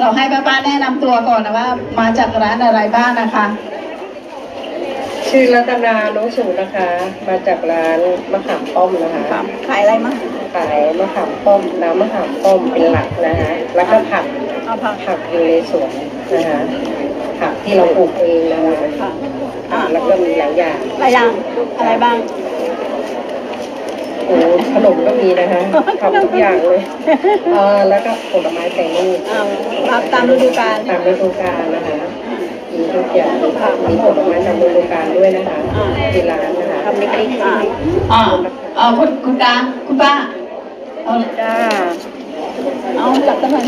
เราให้ป้าป้าแนะนำตัวก่อนนะว่า มาจากร้านอะไรบ้างนะคะ ชื่อรัตนาโนสูนะคะ มาจากร้านมะขามป้อมนะคะ ขายอะไรมั้งขายมะขามป้อมน้ำมะขามป้อมเป็นหลักนะคะแล้วก็ผักเอาผักผักอยู่ในสวนนะคะผักที่เราปลูกเองนะคะค่ะอ่าแล้วก็มีหลายอย่างหลายอย่างอะไรบ้าง โอ้ขนมก็มีนะคะทำทุกอย่างเลยเออแล้วก็ผลไม้แปรรูปอ่ารับตามฤดูกาลตามฤดูกาลนะคะมีทุกอย่างมีผลไม้ตามฤดูกาลด้วยนะคะที่ร้านนะคะทำเล็กๆอ่าอ่าเออคุณคุณตาคุณป้าเอาจ้าเอาหลับตั้งแต่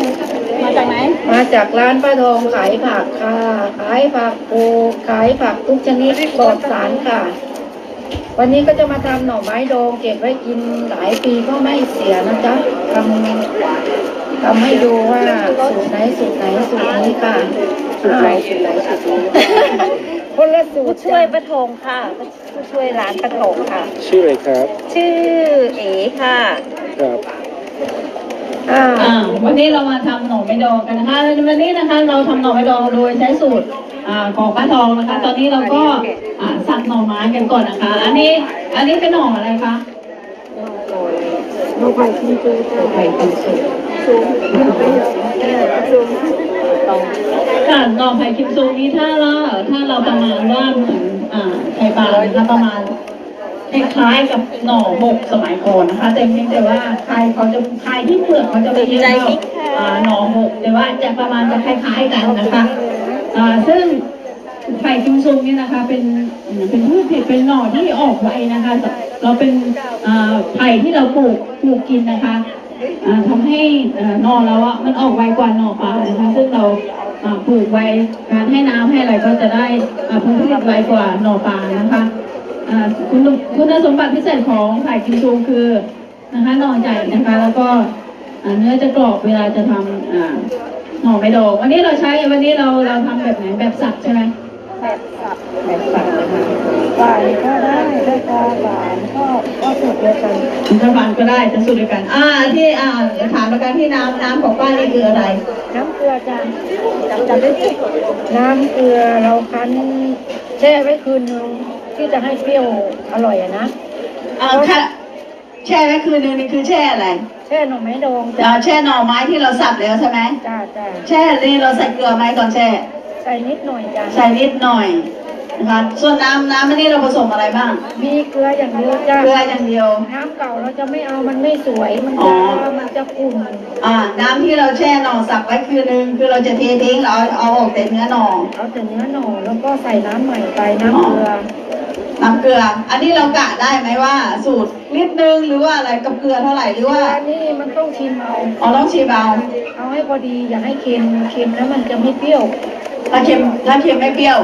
มาจากไหน มาจากร้านป้าทองขายผักค่ะ ขายผักปลูกขายผักทุกชนิดปลอดสารค่ะ วันนี้ก็จะมาทำหน่อไม้ดองเก็บไว้กินหลายปีก็ไม่เสียนะจ๊ะทำทำให้ดูว่าสูตรไหนสูตรไหนสูตรนี้ค่ะสูตรไหนสูตรไหนสูตรนี้คนละสูตรช่วยประทงค่ะผู้ช่วยร้านประทงค่ะ ชื่ออะไรครับ ชื่อเอ๋ค่ะ ครับอ่าอ่าวันนี้เรามาทำหน่อไม้ดองกันนะคะวันนี้นะคะเราทำหน่อไม้ดองโดยใช้สูตรอ่าของป้าทองนะคะ ตอนนี้เราก็อ่า สับหน่อไม้กันก่อนนะคะ อันนี้ อันนี้เป็นหน่ออะไรคะหน่อไผ่กินจูจ้าหน่อไผ่กินจูค่ะหน่อไผ่คิมซูนี้ถ้าเราถ้าเราประมาณว่าเหมือนอ่าไข่ปลานะคะประมาณคล้ายๆกับหน่อหมกสมัยก่อนนะคะ แต่เพียงแต่ว่าใครเขาจะใครที่เปลือกเขาจะไม่เยอะเท่าพริกค่ะอ่าหน่อหมกแต่ว่าจะประมาณจะคล้ายๆกันนะคะอ่าซึ่ง ไผ่คิมซูเนี่ยนะคะ เป็นเป็นพืชเผ็ดเป็นหน่อที่ออกไวนะคะ เราเป็นไผ่ที่เราปลูกปลูกกินนะคะอ่าทำให้หน่อเราอะมันออกไวกว่าหน่อปลานะคะ ซึ่งเราปลูกไวการให้น้ำให้อะไรก็จะได้อ่าผลผลิตไวกว่าหน่อปลานะคะคุณคุณสมบัติพิเศษของไผ่กิมซูคือนะคะหน่อใหญ่นะคะ แล้วก็เนื้อจะกรอบเวลาจะทำอ่าหน่อไม่ดองวันนี้เราใช้วันนี้เราเราทำแบบไหนแบบสับใช่ไหม แบบสับนะคะหวานก็ได้ถ้าปลาหวานก็ก็สูตรเดียวกันถ้าบานก็ได้จะสูตรเดียวกัน อ่าที่อ่าถามประการที่น้ำน้ำของป้านี่คืออะไร น้ำเกลือจานจำจำได้ดิน้ำเกลือเราคั้นแช่ไว้คืนนึงที่จะให้เปรี้ยวอร่อยอะนะอ่าค่ะแช่ไว้คืนนึงนี่คือแช่อะไรแช่หน่อไม้ดองจ้าอ่าแช่หน่อไม้ที่เราสับแล้วใช่ไหมจ้าจ้าแช่นี่เราใส่เกลือไหมก่อนแช่ ใส่นิดหน่อยจ้าใส่นิดหน่อยนะคะส่วนน้ำน้ำอันนี้เราผสมอะไรบ้าง มีเกลืออย่างเดียวจ้าเกลืออย่างเดียว น้ำเก่าเราจะไม่เอามันไม่สวย มันอ๋จะอมันจะขุ่นอ่า น้ำที่เราแช่หน่อสับไว้คืนนึงคือเราจะเททิ้งเราเอาเอาออกแต่เนื้อหน่อเอาแต่เนื้อหน่อแล้วก็ใส่น้ำใหม่ไปน้ำเกลือน้ำเกลือ อันนี้เรากะได้ไหมว่าสูตร นิดนึงหรือว่าอะไรกับเกลือเท่าไหร่หรือว่า อันนี้มันต้องชิมเอาอ๋อต้องชิมเอาเอาให้พอดีอย่าให้เค็มเค็มแล้วมันจะไม่เปรี้ยว ถ้าเค็มถ้าเค็มไม่เปรี้ยว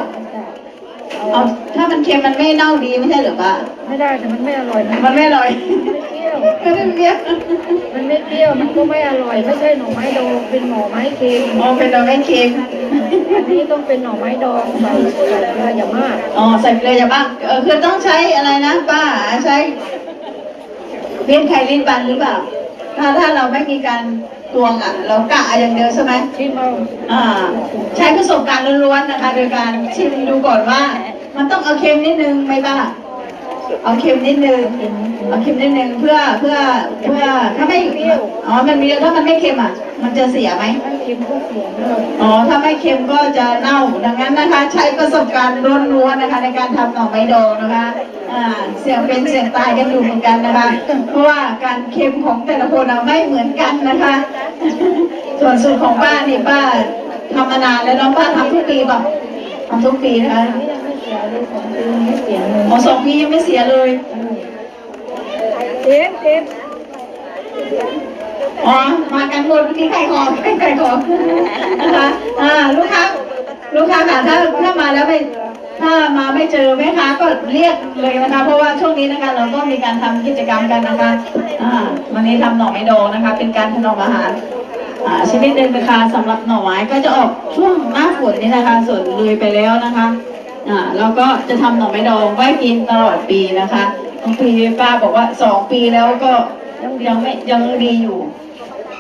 เอาเอาถ้ามันเค็มมันไม่เน่าดีไม่ใช่เหรือปะไม่ได้แต่มันไม่อร่อยนะมันไม่อร่อยไม่เปรี้ยวไม่ได้เปรี้ยวมันไม่เปรี้ยวมันก็ไม่อร่อยไม่ใช่หน่อไม้ดองเป็นหน่อไม้เค็มอ๋อเป็นเราไม่เค็มอันนี้ต้องเป็นหน่อไม้ดองใส่ใส่เกลืออย่ามากอ๋อใส่เกลืออย่ามากเออคือต้องใช้อะไรนะป้าใช้เลี้ยนไข่ลิ้นปันหรือเปล่า ถ้าถ้าเราไม่มีการตวงอะ เรากะอย่างเดียวใช่ไหมชิมเอาอ่า ใช้ประสบการณ์ล้วนๆนะคะ โดยการชิมดูก่อนว่า มันต้องเอาเค็มนิดนึงไหมป้า เอาเค็มนิดนึงเอาเค็มนิดนึงเพื่อเพื่อเพื่อถ้าไม่อ๋อมันมีถ้ามันไม่เค็มอะ มันจะเสียไหมถ้าเค็มก็เสียนะอ๋อถ้าไม่เค็มก็จะเน่าดังนั้นนะคะ ใช้ประสบการณ์ล้วนๆนะคะ ในการทำหน่อไม้ดองนะคะอ่าเสี่ยงเป็นเสี่ยงตายกันอยู่เหมือนกันนะคะ เพราะว่าการเค็มของแต่ละคนอะไม่เหมือนกันนะคะ ส่วนสูตรของป้านี่ป้าทำมานานแล้วเน้องป้าทำทุกปีป่ะทำทุกปีนะคะอันนี้ยังไม่ เสียเลยสองปียังไม่เสียเลยหมอสองปียังไม่เสียเลยเค็มเค็มอ๋อ มากันหมดเมื่อกี้ใครขอใครขอนะคะ อ่า ลูกค้า ลูกค้าค่ะ ถ้า ถ้ามาแล้วไม่ถ้ามาไม่เจอแม่ค้าก็เรียกเลยนะคะ เพราะว่าช่วงนี้นะคะเราก็มีการทำกิจกรรมกันนะคะ อ่า วันนี้ทำหน่อไม้ดองนะคะ เป็นการถนอมอาหาร อ่าชนิดหนึ่งนะคะสำหรับหน่อไม้ก็จะออกช่วงหน้าฝนนี่นะคะ ส่วนเลยไปแล้วนะคะ อ่าเราก็จะทำหน่อไม้ดองไว้กินตลอดปีนะคะบางปีป้าบอกว่าสองปีแล้วก็ยังยังไม่ยังดีอยู่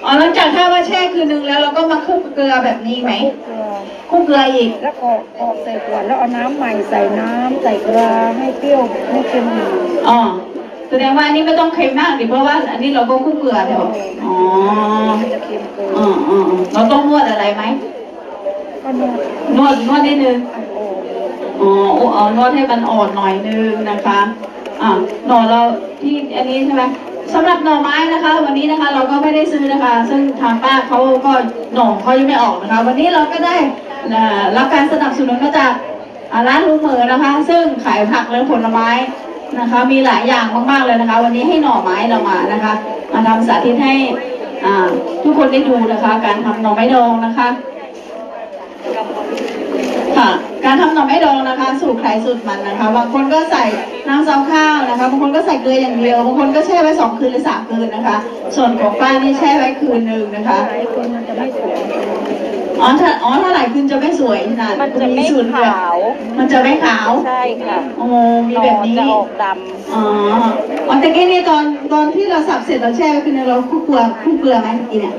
อ๋อหลังจากถ้าว่าแช่คืนนึงแล้วเราก็มาคลุกเกลือแบบนี้ไหมคลุกเกลือคลุกเกลืออีกแล้วก็กรอกใส่ขวดแล้วเอาน้ำใหม่ใส่น้ำใส่เกลือให้เปรี้ยวให้เค็มหน่อยอ๋อแสดงว่าอันนี้ไม่ต้องเค็มมากดิเพราะว่าอันนี้เราก็คลุกเกลือเดี๋ยวอ๋อมันจะเค็มเกินอ๋ออ๋ออ๋อเราต้องนวดอะไรไหมก็นวดนวดนวดนิดนึงโอ้ อ๋ออ๋อนวดให้มันอ่อนหน่อยนึงนะคะอ่าหน่อเราที่อันนี้ใช่ไหมสำหรับหน่อไม้นะคะ วันนี้นะคะเราก็ไม่ได้ซื้อนะคะ ซึ่งทางป้าเขาก็หน่อเขายังไม่ออกนะคะ วันนี้เราก็ได้รับการสนับสนุนมาจากร้านลุงเหมอนะคะ ซึ่งขายผักและผลไม้นะคะ มีหลายอย่างมากๆเลยนะคะ วันนี้ให้หน่อไม้เรามานะคะ มาทำสาธิตให้ทุกคนได้ดูนะคะ การทำหน่อไม้ดองนะคะ ค่ะ การทำหน่อไม้ดองนะคะ สูตรใครสูตรมันนะคะ บางคนก็ใส่น้ำซาวข้าวนะคะ บางคนก็ใส่เกลืออย่างเดียว บางคนก็แช่ไว้สองคืนหรือสามคืนนะคะ ส่วนของป้านี่แช่ไว้คืนหนึ่งนะคะหลายคนมันจะไม่สวยอ๋อถ้าอ๋อถ้าหลายคืนจะไม่สวยนะมันจะไม่สูตรแบบขาว มันจะไม่ขาว ใช่ค่ะโอ้มีหนแบอบนี้จะออกดอ๋ออ๋อแต่กี้นี่ตอนตอนที่เราสับเสร็จเราแช่ไว้คืนนึงเราคลุกเกลือคลุกเกลือไหมเมื่อกี้เนี่ย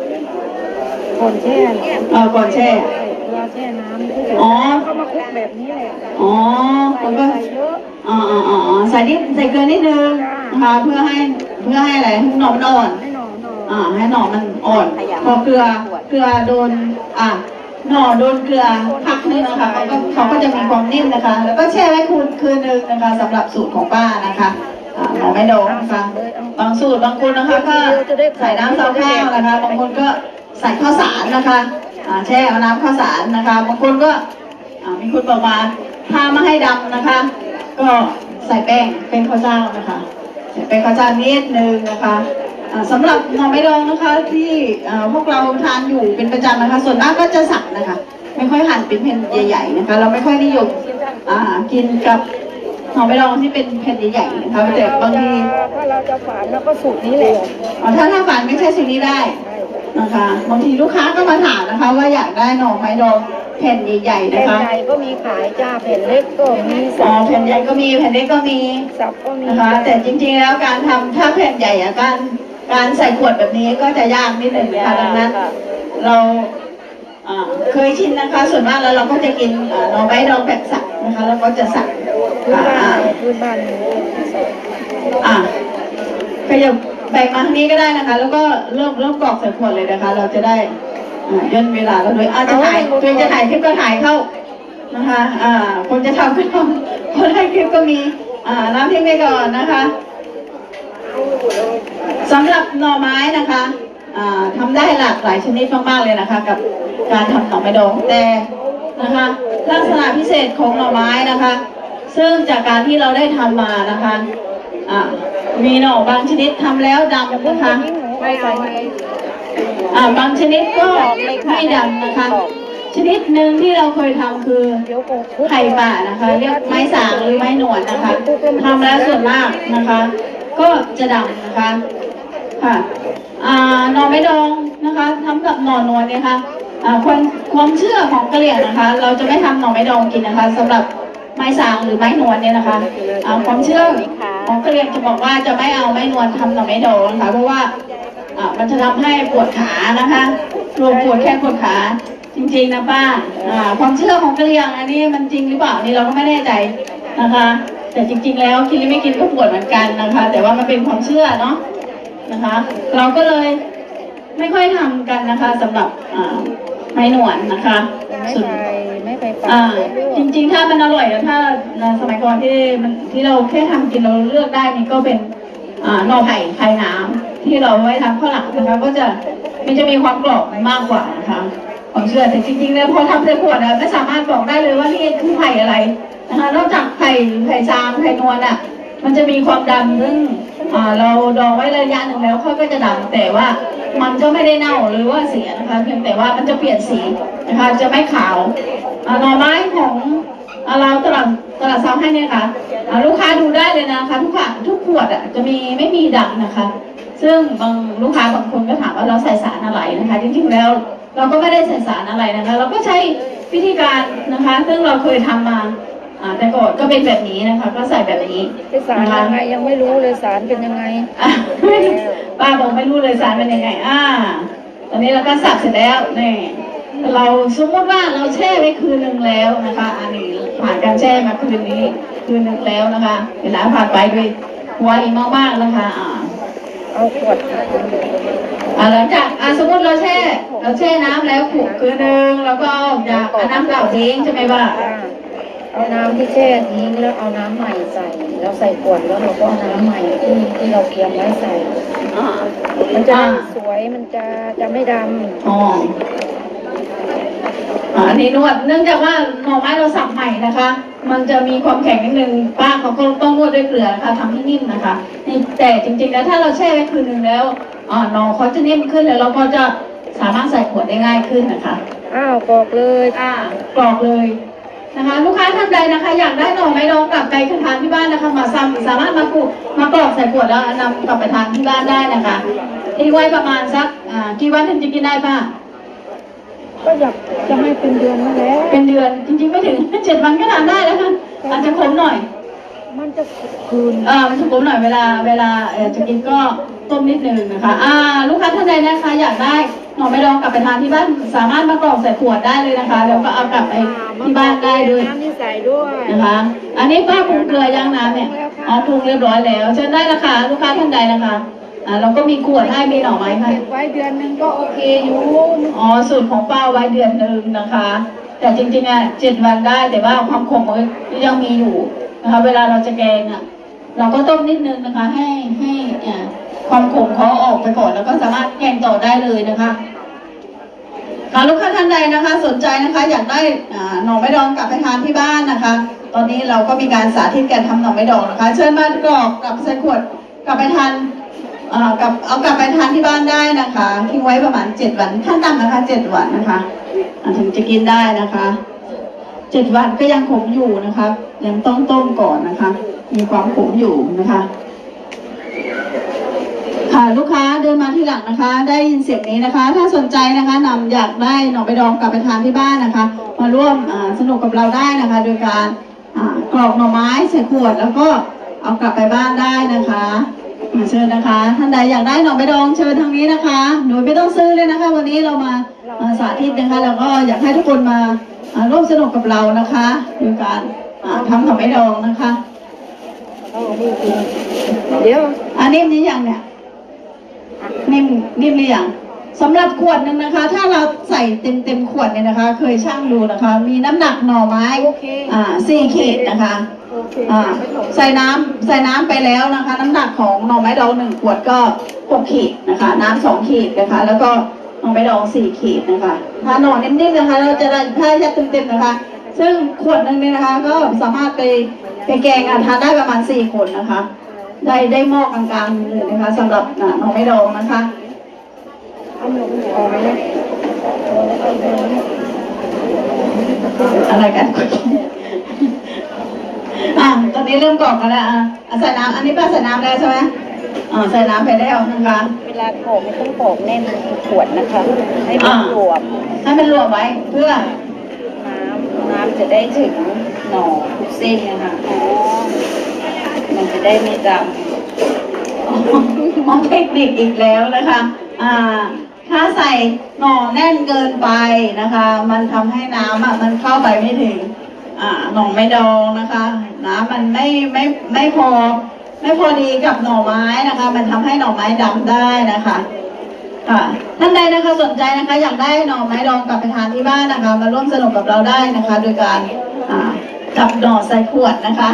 คนแช่เนี่ยเออก่อนแช่ใส่เกลือ แช่น้ำที่เดี๋ยวอ๋อเขามาคลุกแบบนี้แหละอ๋อใส่มันก็ ใส่เยอะ อ๋ออ๋ออ๋ออ๋อใส่นิดใส่เกลือนิดนึงนะคะเพื่อให้เพื่อให้อะไรให้หน่อมันอ่อนให้หน่อหน่ออ่าให้หน่อมันอ่อน พอเกลือเกลือโดนอ่าหน่อโดนเกลือพักนึงนะคะเขาก็เขาก็จะมีความนิ่มนะคะ แล้วก็แช่ไว้คืนคืนนึงนะคะสำหรับสูตรของป้านะคะอ่าหน่อไม้ดองนะคะบางสูตรบางคนนะคะก็ใส่น้ำซาวข้าวนะคะบางคนก็ใส่ข้าวสารนะคะอ่า แช่เอาน้ำข้าวสารนะคะ บางคนก็อ่ามีคนบอกมาถ้าไม่ให้ดำนะคะ ก็ใส่แป้งเป็นข้าวเจ้านะคะใส่แป้งข้าวเจ้านิดนึงนะคะอ่าสำหรับหน่อไม้ดองนะคะที่อ่าพวกเราทานอยู่เป็นประจำนะคะ ส่วนมากก็จะสับนะคะ ไม่ค่อยหั่นเป็นแผ่นใหญ่ ๆ นะคะ เราไม่ค่อยนิยมอ่ากินกับหน่อไม้ดองที่เป็นแผ่นใหญ่ๆนะคะแต่บางทีถ้าเราจะฝานแล้วก็สูตรนี้แหละอ๋อถ้าถ้าฝันไม่ใช่สิ่งนี้ได้ นะคะบางทีลูกค้าก็มาถามนะคะ ว่าอยากได้หน่อไม้ดองแผ่นใหญ่ๆแผ่นะนคะใหญ่ก็มีขายจ้าแผ่นเล็กก็มีอ๋อสับแผ่นใหญ่ก็มีแผ่นเล็กก็มีสับก็มีนะคะ แต่จริงๆแล้วการทำถ้าแผ่นใหญ่อะการการใส่ขวดแบบนี้ก็จะยากนิดหนึ่งนะคะดังนั้น ค่ะ เราอ่าเคยชินนะคะ ส่วนมากแล้วเราก็จะกินอ่าหน่อไม้ดองแบบสับนะคะ แล้วก็จะสับพื้นบ้าอ่านพื้นบ้านอะขยับ แบ่งมาทางนี้ก็ได้นะคะ แล้วก็เริ่มเริ่มกรอกใส่ขวดเลยนะคะ เราจะได้อ่าย่นเวลาเราด้วยอาจจะถ่ายตัวเองจะถ่ายคลิปก็ถ่ายเข้านะคะ อ่าคนจะทำก็ทำคนถ่ายคลิปก็มี อ่าน้ำทิ้งไปก่อนนะคะสำหรับหน่อไม้นะคะอ่าทำได้หลากหลายชนิดมากๆเลยนะคะ กับการทำหน่อไม้ดองแต่นะคะ ลักษณะพิเศษของหน่อไม้นะคะ ซึ่งจากการที่เราได้ทำมานะคะอ่า มีหน่อบางชนิดทำแล้วดำนะคะไม่ใส่อ่าบางชนิดก็ไม่ดำนะคะ ชนิดหนึ่งที่เราเคยทำคือเดี๋ยวก็คลุกไข่ป่านะคะ เรียกไม้สางหรือไม้หนวดนะคะทำแล้วส่วนมากนะคะ ก็จะดำนะคะค่ะอ่าหน่อไม้ดองนะคะทำกับหน่อนวลเนี่ยค่ะอ่าความความเชื่อของกะเหรี่ยงนะคะ เราจะไม่ทำหน่อไม้ดองกินนะคะสำหรับไม้สางหรือไม้หนวลเนี่ยนะคะอ่าความเชื่อ ของกะเหรี่ยงจะบอกว่าจะไม่เอาไม้นวลทำหน่อไม้ดองนะคะเพราะว่าอ่ามันจะทำให้ปวดขานะคะรวมปวดแค่ปวดขาจริงๆนะป้าอ่าความเชื่อของกะเหรี่ยงอันนี้มันจริงหรือเปล่านี่เราก็ไม่แน่ใจนะคะ แต่จริง ๆ แล้วกินหรือไม่กินก็ปวดเหมือนกันนะคะ แต่ว่ามันเป็นความเชื่อเนาะนะคะ เราก็เลยไม่ค่อยทำกันนะคะสำหรับอ่าไม้หนวลนะคะไม่ส่วนไปไม่ไปปาอ่าจ ริงๆ ถ้ามันอร่อยอะถ้าสมัยก่อนที่มันที่เราแค่ทำกินเราเลือกได้นี่ก็เป็นอ่าหน่อไผ่ไข่น้ำที่เราไว้ทำข้าวหลามนะคะก็จะมันจะมีความกรอบมากกว่านะคะความเชื่อแต่จริงๆเนี่ยพอทำใส่ขวดอะไม่สามารถบอกได้เลยว่านี่คือไผ่อะไรนะคะนอกจากไผ่ไผ่ซามไผ่นวลอะ มันจะมีความดำซึ่งเราดองไว้ระยะหนึ่งแล้วเขาก็จะดำแต่ว่ามันก็ไม่ได้เน่าหรือว่าเสียนะคะเพียงแต่ว่ามันจะเปลี่ยนสีนะคะจะไม่ขาวอ่าหน่อไม้ของเราตลาดตลาดซาวให้เนี่ยค่ะอ่าลูกค้าดูได้เลยนะคะทุกขวดทุกขวดอะจะมีไม่มีดำนะคะ ซึ่งบางลูกค้าบางคนก็ถามว่าเราใส่สารอะไรนะคะจริงๆแล้วเราก็ไม่ได้ใส่สารอะไรนะคะ เราก็ใช้วิธีการนะคะ ซึ่งเราเคยทำมา อ่าแต่ก่อนก็เป็นแบบนี้นะคะ ก็ใส่แบบนี้ไปสารยังไงยังไม่รู้เลยสารเป็นยังไงอะป้าบอกไม่รู้เลยสารเป็นยังไง อ่า ตอนนี้เราก็สับเสร็จแล้วนี่เราสมมติว่าเราแช่ไว้คืนหนึ่งแล้วนะคะ อันนี้ผ่านการแช่มาคืนนี้คืนหนึ่งแล้วนะคะ เวลาผ่านไปด้วยไวมากๆนะคะ อ่าเอาขวดอ่าหลังจากอ่าสมมติเราแช่ เราแช่น้ำแล้วขูดคืนหนึ่งแล้วก็เอาจากเอาน้ำเก่าทิ้งใช่ไหมว่าอ่า เอาน้ำที่แช่ทิ้งแล้วเอาน้ำใหม่ใส่ แล้วใส่ขวดแล้วเราก็เอาน้ำใหม่ที่ที่เราเตรียมไว้ใส่อ่ามันจะอ่าสวยมันจะจะไม่ดอ๋ออ่าอันนี้นวดเนื่องจากว่าหน่อไม้เราสับใหม่นะคะ มันจะมีความแข็งนิดนึงป้าเขาก็ต้องนวดด้วยเกลือนะคะทำให้นิ่มนะคะนี่แต่จริงๆแล้วถ้าเราแช่ไว้คืนหนึ่งแล้วอ่าหน่อเขาจะนิ่มขึ้นแล้วเราก็จะสามารถใส่ขวดได้ง่ายขึ้นนะคะำอ้าวกรอกเลย อ่ากรอกเลย นะคะ ลูกค้าท่านใดนะคะ อยากได้หน่อไม้ดองกลับไปทานที่บ้านนะคะ มาซ้ำสามารถมากูมากรอกใส่ขวดแล้วนำกลับไปทานที่บ้านได้นะคะทิ้งไว้ประมาณสักอ่ากี่วันถึงจะกินได้ป้าก็อยากจะให้เป็นเดือนมาแล้วเป็นเดือนจริงๆไม่ถึงเจ็ดวันก็ทานได้แล้วค่ะอาจจะขมหน่อย มันจะคืนอ่ามันจะขมหน่อยเวลาเวลาเอ่อจะกินก็ต้มนิดนึงนะคะ อ่า ลูกค้าท่านใดนะคะอยากได้หน่อไม้ดองกลับไปทานที่บ้านสามารถมากรอกใส่ขวดได้เลยนะคะ แล้วก็เอากลับไปที่บ้านได้ด้วยน้ำที่ใส่ด้วยนะคะ อันนี้ป้าปรุงเกลือย่างน้ำเนี่ยอ๋อปรุงเรียบร้อยแล้วเชิญได้ละค่ะลูกค้าท่านใดนะคะอ่าเราก็มีขวดให้มีหน่อไม้ให้เก็บไว้เดือนหนึงก็โอเคอยู่อ๋อสูตรของป้าไว้เดือนหนึ่งนะคะ แต่จริงๆอะเจ็ดวันได้แต่ว่าความขมมันยังมีอยู่ นะคะเวลาเราจะแกงอะ เราก็ต้มนิดนึงนะคะ ให้ให้อ่าความขมเขาออกไปก่อนแล้วก็สามารถแกงต่อได้เลยนะคะค่ะลูกค้าท่านใดนะคะ สนใจนะคะ อยากได้อ่าหน่อไม้ดองกลับไปทานที่บ้านนะคะ ตอนนี้เราก็มีการสาธิตการทำหน่อไม้ดองนะคะ เชิญมากรอกกลับใส่ขวดกลับไปทานอ่ากับเอากลับไปทานที่บ้านได้นะคะทิ้งไว้ประมาณเจ็ดวันขั้นต่ำนะคะเจ็ดวันนะคะถึงจะกินได้นะคะ เจ็ดวันก็ยังขมอยู่นะคะ ยังต้องต้มก่อนนะคะ มีความขมอยู่นะคะ ค่ะลูกค้าเดินมาที่หลังนะคะ ได้ยินเสียงนี้นะคะ ถ้าสนใจนะคะนำอยากได้หน่อไปดองกลับไปทานที่บ้านนะคะ มาร่วมสนุกกับเราได้นะคะ โดยการกรอกหน่อไม้ใส่ขวดแล้วก็เอากลับไปบ้านได้นะคะอ่าเชิญนะคะ ท่านใดอยากได้หน่อไปดองเชิญทางนี้นะคะโดยไม่ต้องซื้อเลยนะคะ วันนี้เรามา สาธิตนะคะแล้วก็อยากให้ทุกคนมาอ่าร่วมสนุกกับเรานะคะโดยการอ่าทำหน่อไม้ดองนะคะเดี๋ยวอันนี้นี่ยังเนี่ยนิ่มนิ่มหรือยังสำหรับขวดหนึ่งนะคะ ถ้าเราใส่เต็มเต็มๆขวดเนี่ยนะคะ เคยช่างดูนะคะ มีน้ำหนักหน่อไม้โอเคอ่าสี่ขีดนะคะโอเคอ่าใส่น้ำใส่น้ำไปแล้วนะคะ น้ำหนักของหน่อไม้ดองหนึ่งขวดก็หกขีดนะคะ น้ำสองขีดนะคะ แล้วก็ หน่อไม้ดองสี่ขีดนะคะถ้าหน่อนิ่มๆนะคะ เราจะได้ถ้ายัดเต็มๆนะคะ ซึ่งขวดหนึ่งเนี่ยนะคะ ก็สามารถไปไปแกงอะทานได้ประมาณสี่คนนะคะ ได้ได้หม้อกลางๆเลยนะคะสำหรับหน่อไม้ดองนะคะอะไรกันอะตอนนี้เริ่มกรอกกันแล้วอะอะใส่น้ำอันนี้ป้าใส่น้ำแล้วใช่ไหม อ่าใส่น้ำไปแล้วนะคะเวลาโขกไม่ต้องโขกแน่นขวดนะคะ ให้มันรวมให้มันรวมไว้เพื่อน้ำน้ำจะได้ถึงหน่อทุกเส้นนะคะมันจะได้ไม่ดมองเทคนิคอีกแล้วนะคะ อ่า ถ้าใส่หน่อแน่นเกินไปนะคะ มันทำให้น้ำอะมันเข้าไปไม่ถึง อ่าหน่อไม่ดองนะคะ น้ำมันไม่ไม่ไม่พอ ไม่พอดีกับหน่อไม้นะคะ มันทำให้หน่อไม้ดำได้นะคะค่ะท่านใดนะคะสนใจนะคะ อยากได้หน่อไม้ดองกลับไปทานที่บ้านนะคะ มาร่วมสนุกกับเราได้นะคะ โดยการจับหน่อใส่ขวดนะคะ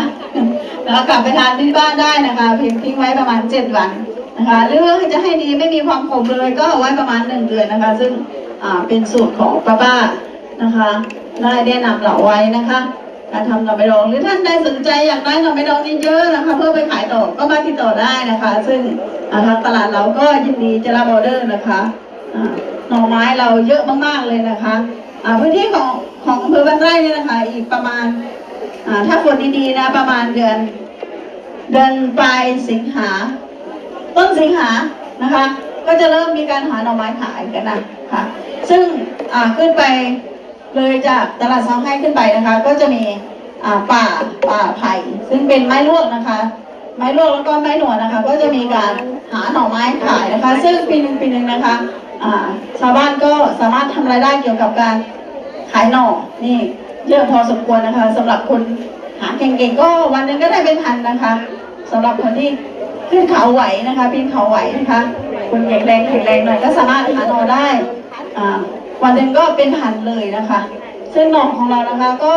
แล้วกลับไปทานที่บ้านได้นะคะเพียงทิ้งไว้ประมาณเจ็ดวันนะคะหรือจะให้ดีไม่มีความขมเลยก็เอาไว้ประมาณหนึ่งเดือนนะคะ ซึ่งเป็นสูตรของป้าป้านะคะ ได้แนะนำเราไว้นะคะ การทำหน่อไม้ดองหรือท่านใดสนใจอยากได้หน่อไม้ดองเยอะๆนะคะ เพื่อไปขายต่อก็มาติดต่อได้นะคะ ซึ่งทางตลาดเราก็ยินดีจะรับออเดอร์นะคะหน่อไม้เราเยอะมากๆเลยนะคะพื้นที่ของของอำเภอบ้านไร่เนี่ยนะคะ อีกประมาณถ้าฝนดีๆนะประมาณเดือน เดือนปลายสิงหา ต้นสิงหานะคะ ก็จะเริ่มมีการหาหน่อไม้ขายกันนะค่ะซึ่งขึ้นไป เลยจากตลาดซองให้ขึ้นไปนะคะ ก็จะมีป่าป่าไผ่ซึ่งเป็นไม้ลวกนะคะ ไม้ลวกแล้วก็ไม้หนวดนะคะ ก็จะมีการหาหน่อไม้ขายนะคะ ซึ่งปีหนึ่งปีหนึ่งนะคะชาวบ้านก็สามารถทำรายได้เกี่ยวกับการขายหน่อนี่เยอะพอสมควรนะคะสำหรับคนหาเก่งๆก็วันหนึ่งก็ได้เป็นพันนะคะสำหรับคนที่ขึ้นเขาไหวนะคะปีนเขาไหวนะคะคนแข็งแรงแข็งแรงหน่อยก็สามารถหาหน่อได้อ่า วันหนึ่งก็เป็นพันเลยนะคะ ซึ่งหน่อของเรานะคะก็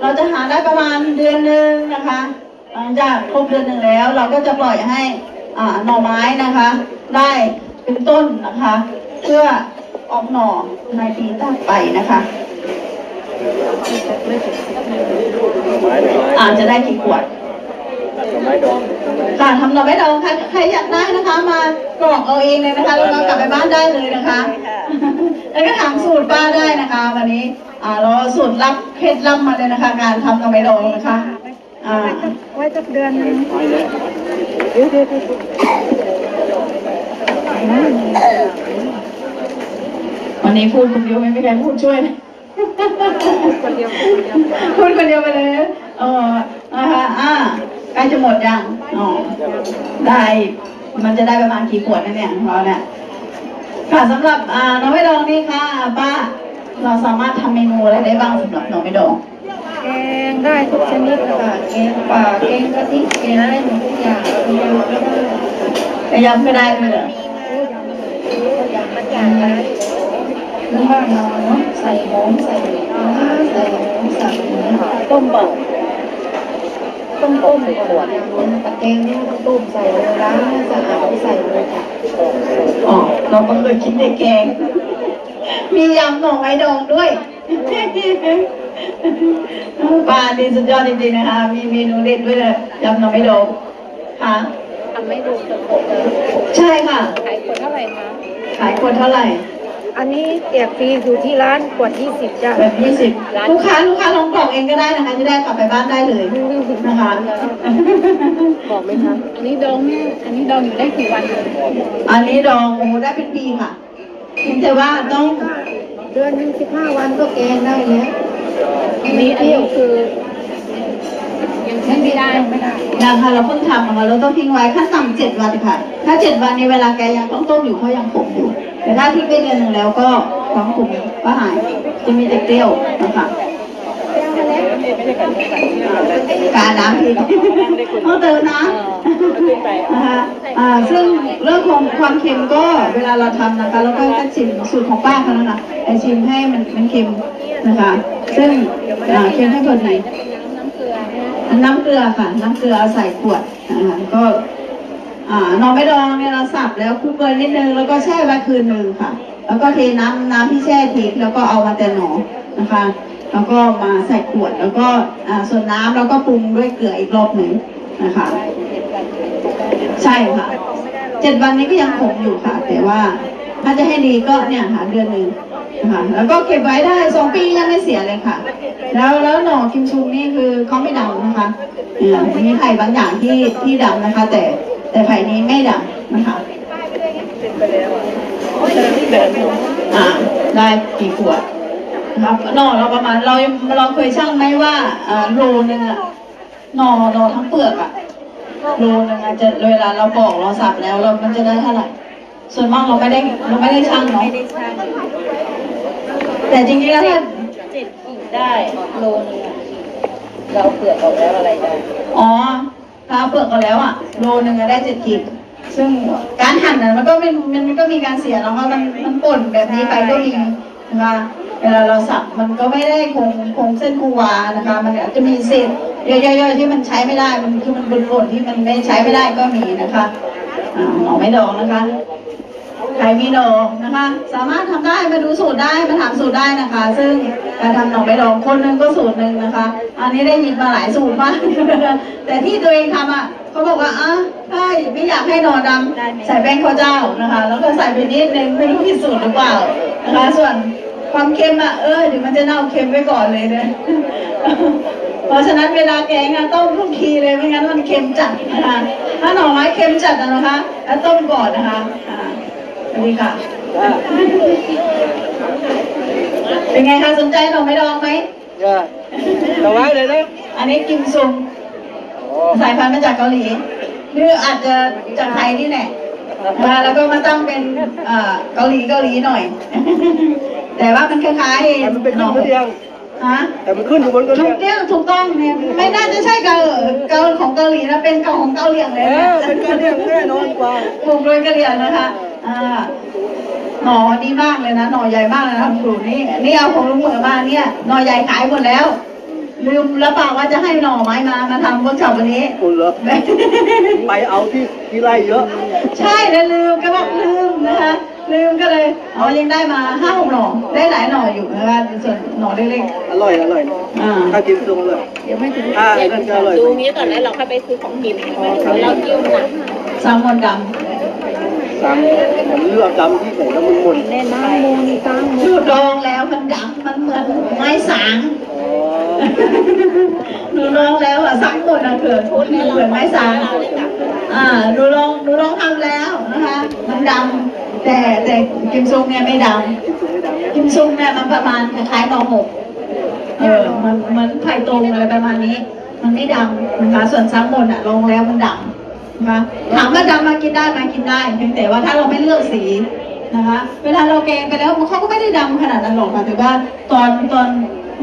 เราจะหาได้ประมาณเดือนหนึ่งนะคะหลังจากครบเดือนหนึ่งแล้ว เราก็จะปล่อยให้หน่อไม้นะคะ ได้เป็นต้นนะคะ เพื่อออกหน่อในปีต่อไปนะคะอาจจะได้กี่ขวด ไม้ดองค่ะทำหน่อไม้ดองค่ะใครอยากได้นะคะ มากรอกเอาเองเลยนะคะแล้วก็กลับไปบ้านได้เลยนะคะ แล้วก็ถามสูตรป้าได้นะคะ วันนี้อ่าเราสูตรลับเคล็ดลับมาเลยนะคะ การทำหน่อไม้ดองนะคะอ่าไว้สักเดือนนึงวันนี้พูดคนเดียวไม่มีใครพูดช่วยเลยพูดคนเดียวไปเลยเออนะคะอ่า ใกล้จะหมดยังอ๋อได้มันจะได้ประมาณกี่ขวดนะเนี่ยของเราเนี่ยค่ะสำหรับอ่าหน่อไม้ดองนี่ค่ะป้าเราสามารถทำเมนูอะไรได้บ้างสำหรับหน่อไม้ดองแกงได้ทุกชนิดค่ะแกงป่าแกงกะทิแกงได้หมดทุกอย่างแกงก็ได้แต่ยำก็ได้เลยเหรอน้ำบ้านเราเนาะใส่หอมใส่ปลาร้าใส่หมูสับหมูต้มเบา ต้มต้มขวดตะแกงนี่ก็ต้มใส่เลยล้างให้สะอาดใส่เลยค่ะอ๋อเราก็เคยคิดในแกง มียำหน่อไม้ดองด้วยป้าดีสุดยอดจริงๆนะคะ มีเมนูเด็ดด้วยเลยยำหน่อไม้ดองค่ะทำไม่ดูจะกดเลยใช่ค่ะ ขายขวดเท่าไหร่คะ ขายคนเท่าไหร่ อันนี้แจกฟรีอยู่ที่ร้านขวด20จ้ะ แบบยี่สิบลูกค้าลูกค้าลองกรอกเองก็ได้นะคะจะได้กลับไปบ้านได้เลยนะคะบอกไหมคะ อันนี้ดองเนี่ยอันนี้ดองอยู่ได้กี่วันอันนี้ดองโอ้โหได้เป็นปีค่ะเพียงแต่ว่าต้องเดือนหนึ่งสิบห้าวันก็แกงได้แล้วอันนี้อันนี้คือยังใช้ไม่ได้ไม่ได้ยังค่ะเราเพิ่งทำนะคะเราต้องทิ้งไว้ขั้นต่ำเจ็ดวันค่ะ ถ้าเจ็ดวันในเวลาแกยังต้องต้มอยู่เขายังขมอยู่ แต่ถ้าทิ้งไปเดือนหนึ่งแล้วก็ความขมก็หาย จะมีแต่เปรี้ยวนะคะการน้ำพริกต้องเติมน้ำนะคะอ่าซึ่งเรื่องของความเค็มก็เวลาเราทำนะคะแล้วก็จะชิมสูตรของป้าเขานะคะแต่ชิมให้มันมันเค็มนะคะ ซึ่งเค็มให้พอดีน้ำเกลือค่ะ น้ำเกลือเอาใส่ขวดนะคะก็ อ่าหนอไม่ดองเนี่ยเราสับแล้วคลุกเกลือนิดนึงแล้วก็แช่ไว้คืนนึงค่ะ แล้วก็เทน้ำน้ำที่แช่ทิ้งแล้วก็เอามาแต่หนอนะคะ แล้วก็มาใส่ขวดแล้วก็อ่าส่วนน้ำแล้วก็ปรุงด้วยเกลืออีกรอบหนึ่งนะคะ ใช่ค่ะเจ็ดวันนี้ก็ยังคงอยู่ค่ะ แต่ว่าถ้าจะให้ดีก็เนี่ยหาเดือนหนึ่งนะคะแล้วก็เก็บไว้ได้สองปียังไม่เสียเลยค่ะ แล้วแล้วหน่อคิมชุงนี่คือเขาไม่ดำนะคะอ่อมีไผ่บางอย่างที่ที่ดำนะคะ แต่ แต่ไผ่นี้ไม่ดำนะคะอ่าได้กี่ขวดนะครับหน่อเราประมาณเราเราเคยชั่งไหมว่าอ่าโลนึงอะหน่อหน่อทั้งเปลือกอะโลนึงอาจจะเวลาเราปอกเราสับแล้วเรามันจะได้เท่าไหร่ส่วนมากเราไม่ได้เราไม่ได้ช่างเนาะไม่ได้ช่างแต่จริงๆแล้วถ้าเจ็ดขีดได้โลนึงอะเราเปลือกออกแล้วอะไรได้อ๋อ ถ้าเปลือกก็แล้วอะโลนึงอะได้เจ็ดขีดซึ่งการหั่นน่ะมันก็มันมันก็มีการเสียเนาะเพราะมันมันป่นแบบนี้ไปก็มีนะคะเวลาเราสับมันก็ไม่ได้คงคงเส้นคูวานะคะ มันอาจจะมีเศษย่อยๆๆที่มันใช้ไม่ได้มันคือมันบนๆที่มันไม่ใช้ไม่ได้ก็มีนะคะอ่าหน่อไม่ดองนะคะ ใครมีหน่อนะคะ สามารถทำได้มาดูสูตรได้มาถามสูตรได้นะคะ ซึ่งการทำหน่อไม้ดองคนนึงก็สูตรหนึ่งนะคะ อันนี้ได้ยินมาหลายสูตรมากแต่ที่ตัวเองทำอะเขาบอกว่าอะถ้าไม่อยากให้หน่อดำใส่แป้งข้าวเจ้านะคะ แล้วก็ใส่ไปนิดนึงไม่รู้ผิดสูตรหรือเปล่านะคะ ส่วนความเค็มอะเออเดี๋ยวมันจะเน่าเค็มไว้ก่อนเลยเนี่ยเพราะฉะนั้นเวลาแกงอะต้มทุกทีเลยไม่งั้นมันเค็มจัดนะคะถ้าหน่อไม้เค็มจัดนะคะแล้วต้มก่อนนะคะ สวัสดีค่ะ เป็นไงคะสนใจหน่อไม้ดองไหมเออระวังเลยนะอันนี้กิมซุงโอ้สายพันธุ์มาจากเกาหลีหรืออาจจะจากไทยนี่แหละนะคะแล้วก็มาตั้งเป็นเอ่อเกาหลีเกาหลีหน่อย แต่ว่ามันคล้ายแต่มันเป็นๆหขึ้น่นอกระเดียงฮะแต่มันขึ้นอยู่บนกระเดีถูยกงเนี่ยถูกต้องเนี่ยไม่น่าจะใช่เกาเกาของเกาหลีนะเป็นเกาของเกาหลีเลเอยนะอเป็นกระเดียงแน่นอนกว่าปลูกโดยกะเหรี่ยงนะคะ อ่าหน่อดีมากเลยนะหน่อใหญ่มากเลยนะปลูกนี่นี่เอาของลุงเหมือมาเนี่ยหน่อใหญ่ขายหมดแล้ว ลืมแล้วเปล่าว่าจะให้หน่อไม้มามาทำเวิร์กช็อปวันนี้ คุณเหรอไปเอาที่ที่ไร่เยอะใช่แล้วลืมก็บอกลืมนะคะลืมก็เลยอ๋อยังได้มาห้าหกหน่อได้หลายหน่ออยู่นะคะส่วนหน่อเล็กอร่อยอร่อยๆอ่าถ้ากินตรงเลยเดี๋ยวไม่ถึงอ่านั่นจะอร่อยดูงี้ก่อนแล้วเราค่อยไปซื้อของกินเราเที่ยวหนัก แซลมอนด สั่งผมเลือกจำที่ไหนแล้วมันหมดแน่นอนำดูดองแล้วมันดำมันเหมือนไม้สางอ๋อหนูลองแล้วอะสังหมดอะเกิดพูดเหมือนไม้สังอ่าหนูลองหนูลองทำแล้วนะคะ มันดำแต่แต่กิมซุงเนี่ยไม่ดำกิมซุงเนี่ยมันประมาณคล้ายๆนอหกเออมันเหมือนไผ่ตรงอะไรประมาณนี้ มันไม่ดำนะคะส่วนซังหมดอะลองแล้วมันดำ นะคะถามว่าดำมากินได้ไหมากินได้เพียงแต่ว่าถ้าเราไม่เลือกสีนะคะ เวลาเราแกงไปแล้วมันเขาก็ไม่ได้ดำขนาดนั้นหรอกค่ะแต่ว่าตอนตอน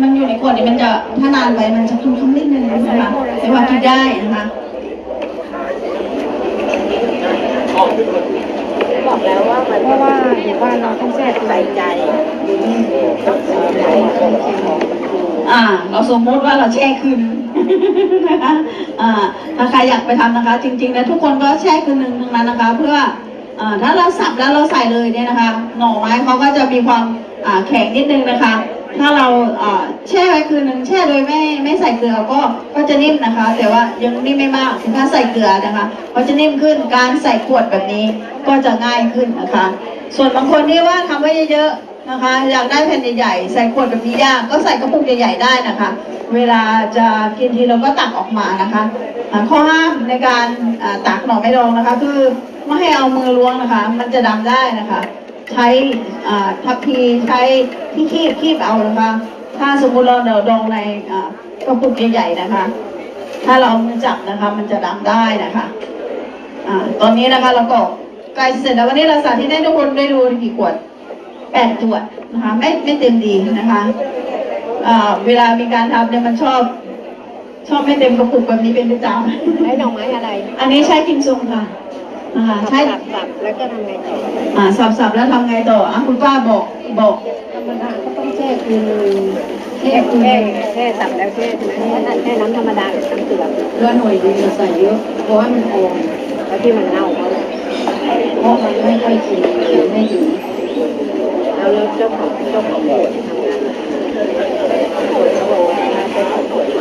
มันอยู่ในขวดเนี่ยมันจะถ้านานไปมันจะคุ้มๆนิดนึงนะคะแต่ว่ากินได้นะคะ บอกแล้วว่ามันเพราะว่าอยู่บ้านเราต้องแช่ใส่ใจต้องใส่ใจอ่า เราสมมติว่าเราแช่คืนนะคะอ่าถ้าใครอยากไปทำนะคะ จริงๆแล้วทุกคนก็แช่คืนหนึ่งนึงนั้นนะคะ เพื่ออ่าถ้าเราสับแล้วเราใส่เลยเนี่ยนะคะ หน่อไม้เขาก็จะมีความอ่าแข็งนิดนึงนะคะ ถ้าเราแช่ไว้คืนหนึ่งแช่โดยไม่ไม่ใส่เกลือก็ก็จะนิ่มนะคะ แต่ว่ายังนิ่มไม่มากถ้าใส่เกลือนะคะก็จะนิ่มขึ้นการใส่ขวดแบบนี้ก็จะง่ายขึ้นนะคะ ส่วนบางคนที่ว่าทำไว้เยอะๆนะคะอยากได้แผ่นใหญ่ๆใส่ขวดแบบนี้ยากก็ใส่กระปุกใหญ่ๆได้นะคะ เวลาจะกินทีเราก็ตักออกมานะคะข้อห้ามในการตักหน่อไม้ดองนะคะ คือไม่ให้เอามือล้วงนะคะ มันจะดำได้นะคะ ใช้อ่าทัพพีใช้ที่คีบคีบเอานะคะ ถ้าสมมุติเราเดาดองในอ่ากระปุกใหญ่ๆนะคะ ถ้าเราเอามือจับนะคะ มันจะดำได้นะคะอ่าตอนนี้นะคะเราก็ใกล้เสร็จแล้ววันนี้เราสาธิตให้ทุกคนได้ดูกี่ขวดแปดขวดนะคะไม่ไม่เต็มดีนะคะอ่าเวลามีการทำเนี่ยมันชอบ ชอบไม่เต็มกระปุกแบบนี้เป็นประจใช้หน่อไม้อะไรำอันนี้ใช้กิมซุงค่ะ นะคะใช้สับสับแล้วก็ทำไงต่ออ่าสับๆแล้วทำไงต่ออะคุณป้าบอกบอกธรรมดาก็ต้องแช่คืนหนึ่งแช่แช่แช่สับแล้วแช่แช่แช่น้ำธรรมดาหรือน้ำเกลือเกลือหน่อยดีจะใส่เยอะเพราะว่ามันอ่อนแล้วที่มันเน่าเขาเลยเพราะมันไม่ค่อยกินไม่ถึงแล้วแล้วเจ้าของเจ้าของโบสถ์ทำงานโบสถ์เขาบอกว่าเป็นของโบสถ์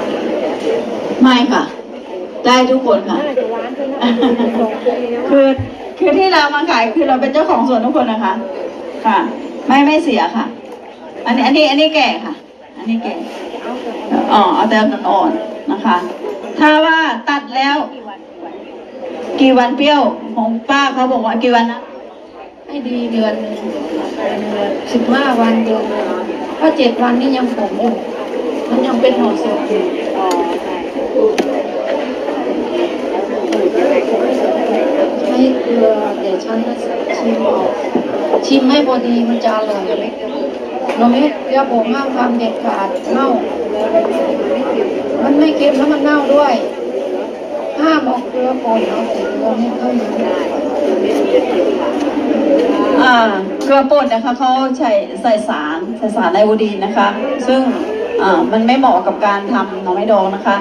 ไม่ค่ะ ได้ทุกคนค่ะ น่าจะร้านที่น่าจะเป็นของพวกนี้ว่าคือคือที่เรามาขายคือเราเป็นเจ้าของสวนทุกคนนะคะ ค่ะ ไม่ไม่เสียค่ะ อันนี้อันนี้อันนี้แก่ค่ะ อันนี้แก่อ๋อเอาแต่อ่อนๆนะคะ ถ้าว่าตัดแล้ว กี่วันเปรี้ยวของป้าเขาบอกว่ากี่วันนะให้ดีเดือนหนึ่งสิบห้าวันเดือนหนึ่งถ้าเจ็ดวันนี่ยังผมอยู่มันยังเป็นหน่อสดอยู่ อ๋อใช่ ใช้เกลือเดี๋ยวฉันจะ ชิมออกชิมให้พอดีมันจะอร่อยเราไม่เดี๋ยวผมห้ามทำเด็ดขาดเน่า มันไม่เค็มแล้วมันเน่าด้วย ห้ามเอาเกลือป่นเอาแต่เกลือไม่ค่อยได้อ่าเกลือป่นนะคะเขาใส่ใส่สารใส่สารไอโอดีนนะคะ ซึ่งอ่ามันไม่เหมาะกับการทำหน่อไม้ดองนะคะ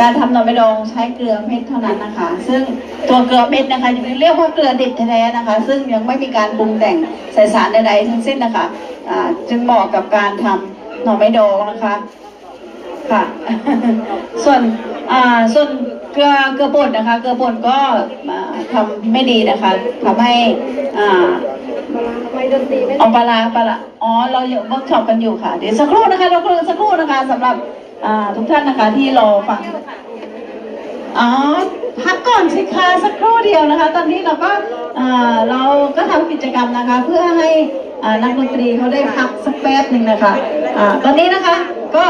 การทำหน่อไม้ดองใช้เกลือเม็ดเท่านั้นนะคะ ซึ่งตัวเกลือเม็ดนะคะยังเรียกว่าเกลือดิบแท้ๆนะคะ ซึ่งยังไม่มีการปรุงแต่งใส่สารใดๆทั้งสิ้นนะคะอ่าจึงเหมาะกับการทำหน่อไม้ดองนะคะค่ะ ส่วนอ่าส่วนเกลือเกลือป่นนะคะ เกลือป่นก็อ่าทำไม่ดีนะคะทำให้อ่าทำไมดนตรีไม่เอาปลาร้าปลาร้าอ๋อเราอยู่เวิร์กช็อปกันอยู่ค่ะ เดี๋ยวสักครู่นะคะเราสักครู่นะคะสำหรับ อ่าทุกท่านนะคะที่รอฟังอ๋อพักก่อนสิคะสักครู่เดียวนะคะ ตอนนี้เราก็อ่าเราก็ทำกิจกรรมนะคะ เพื่อให้อ่านักดนตรีเขาได้พักสักแป๊บหนึ่งนะคะอ่าตอนนี้นะคะก็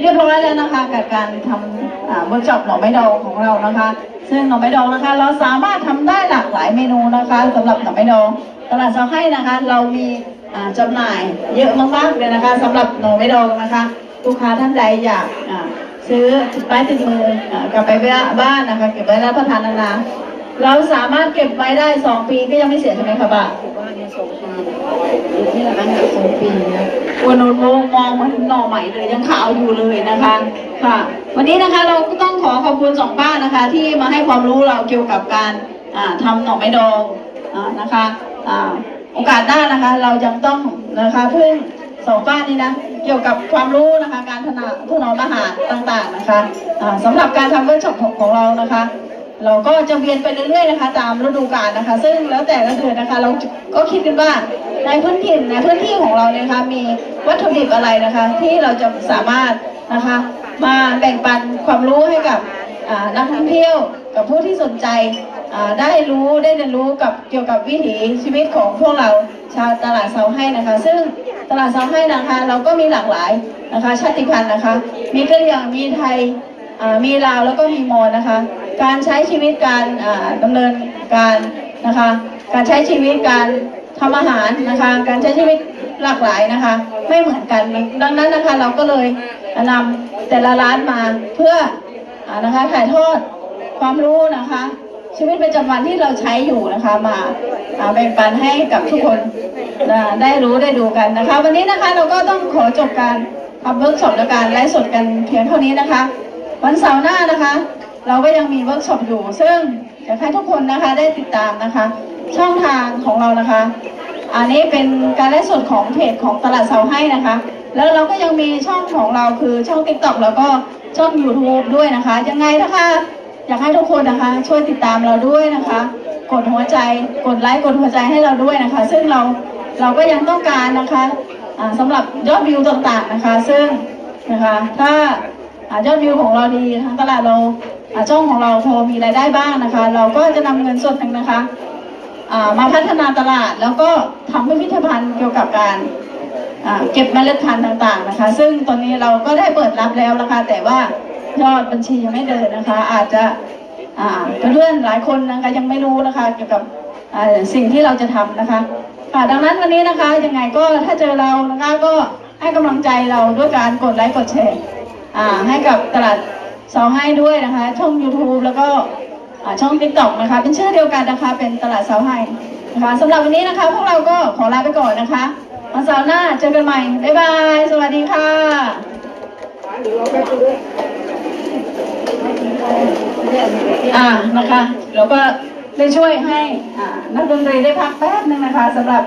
เรียบร้อยแล้วนะคะกับการทำอ่าเวิร์กช็อปหน่อไม้ดองของเรานะคะ ซึ่งหน่อไม้ดองนะคะ เราสามารถทำได้หลากหลายเมนูนะคะสำหรับหน่อไม้ดองตลาดเซาให้นะคะ เรามีอ่าจำหน่ายเยอะมากๆเลยนะคะสำหรับหน่อไม้ดองนะคะ ลูกค้าท่านใดอยากอ่าซื้อติดไม้ติดมืออ่ากลับไปบ้านนะคะ เก็บไว้รับประทานนานๆเราสามารถเก็บไว้ได้สองปีก็ยังไม่เสียใช่ไหมคะบ้าอยู่บ้านในสองปีอยู่ที่ร้านเนี่ยสองปีนะวันนู้นมองมองมันหน่อใหม่เลยยังขาวอยู่เลยนะคะค่ะ วันนี้นะคะเราก็ต้องขอขอบคุณสองบ้านนะคะ ที่มาให้ความรู้เราเกี่ยวกับการอ่าทำหน่อไม้ดองอานะคะอ่าโอกาสหน้านะคะ เรายังต้องนะคะพึ่ง สองบ้านนี้นะเกี่ยวกับความรู้นะคะการถนาถนอมอาหารต่างๆนะคะอ่าสำหรับการทำเวิร์กช็อปของของเรานะคะ เราก็จะเวียนไปเรื่อยๆนะคะ ตามฤดูกาลนะคะ ซึ่งแล้วแต่ละเดือนนะคะ เราก็คิดกันว่าในพื้นถิ่นในพื้นที่ของเราเนี่ยคะมีวัตถุดิบอะไรนะคะ ที่เราจะสามารถนะคะ มาแบ่งปันความรู้ให้กับ นักท่องเที่ยวกับผู้ที่สนใจได้รู้ได้เรียนรู้กับเกี่ยวกับวิถีชีวิตของพวกเราชาวตลาดเซาให้นะคะ ซึ่งตลาดเซาให้นะคะ เราก็มีหลากหลายนะคะ ชาติพันธุ์นะคะ มีกะเหรี่ยงมีไทยมีลาวแล้วก็มีมอญนะคะ การใช้ชีวิตการอ่าดำเนินการนะคะ การใช้ชีวิตการทำอาหารนะคะ การใช้ชีวิตหลากหลายนะคะ ไม่เหมือนกัน ดังนั้นนะคะเราก็เลยนำแต่ละร้านมาเพื่อ นะคะถ่ายทอดความรู้นะคะ ชีวิตประจำวันที่เราใช้อยู่นะคะมาแบ่งปันให้กับทุกคนได้รู้ได้ดูกันนะคะ วันนี้นะคะเราก็ต้องขอจบการทำเวิร์กช็อปและการไลฟ์สดกันเพียงเท่านี้นะคะ วันเสาร์หน้านะคะ เราก็ยังมีเวิร์กช็อปอยู่ ซึ่งอยากให้ทุกคนนะคะได้ติดตามนะคะ ช่องทางของเรานะคะ อันนี้เป็นการไลฟ์สดของเพจของตลาดเสาให้นะคะ แล้วเราก็ยังมีช่องของเราคือช่อง t ิ k t o k แล้วก็ ช่อง YouTube ด้วยนะคะ ยังไงนะคะ อยากให้ทุกคนนะคะ ช่วยติดตามเราด้วยนะคะ กดหัวใจกดไลค์กดหัวใจให้เราด้วยนะคะ ซึ่งเราเราก็ยังต้องการนะคะอ่าสำหรับยอดวิวต่างๆนะคะ ซึ่งนะคะถ้าอยอดวิวของเราดีทางตลาดเราช่องของเราพอมีรายได้บ้างนะคะ เราก็จะนำเงินส่วนหนึ่งนะคะมาพัฒนาตลาดแล้วก็ทำพิพิธภัณฑ์เกี่ยวกับการ เก็บเมล็ดพันธุ์ต่างๆนะคะ ซึ่งตอนนี้เราก็ได้เปิดรับแล้วนะคะ แต่ว่ายอดบัญชียังไม่เดินนะคะ อาจจะเพื่อนๆหลายคนนะคะยังไม่รู้นะคะ เกี่ยวกับสิ่งที่เราจะทำนะคะค่ะดังนั้นวันนี้นะคะยังไงก็ถ้าเจอเรานะคะก็ให้กำลังใจเราด้วยการกดไลค์กดแชร์ให้กับตลาดเสาให้ด้วยนะคะ ช่อง YouTube แล้วก็ช่อง TikTok นะคะ เป็นชื่อเดียวกันนะคะ เป็นตลาดเสาให้นะคะสำหรับวันนี้นะคะ พวกเราก็ขอลาไปก่อนนะคะ วันเสาร์หน้าเจอกันใหม่ บ๊ายบาย สวัสดีค่ะอ่านะคะแล้วก็ได้ช่วยให้นักดนตรีได้พักแป๊บนึงนะคะสำหรับ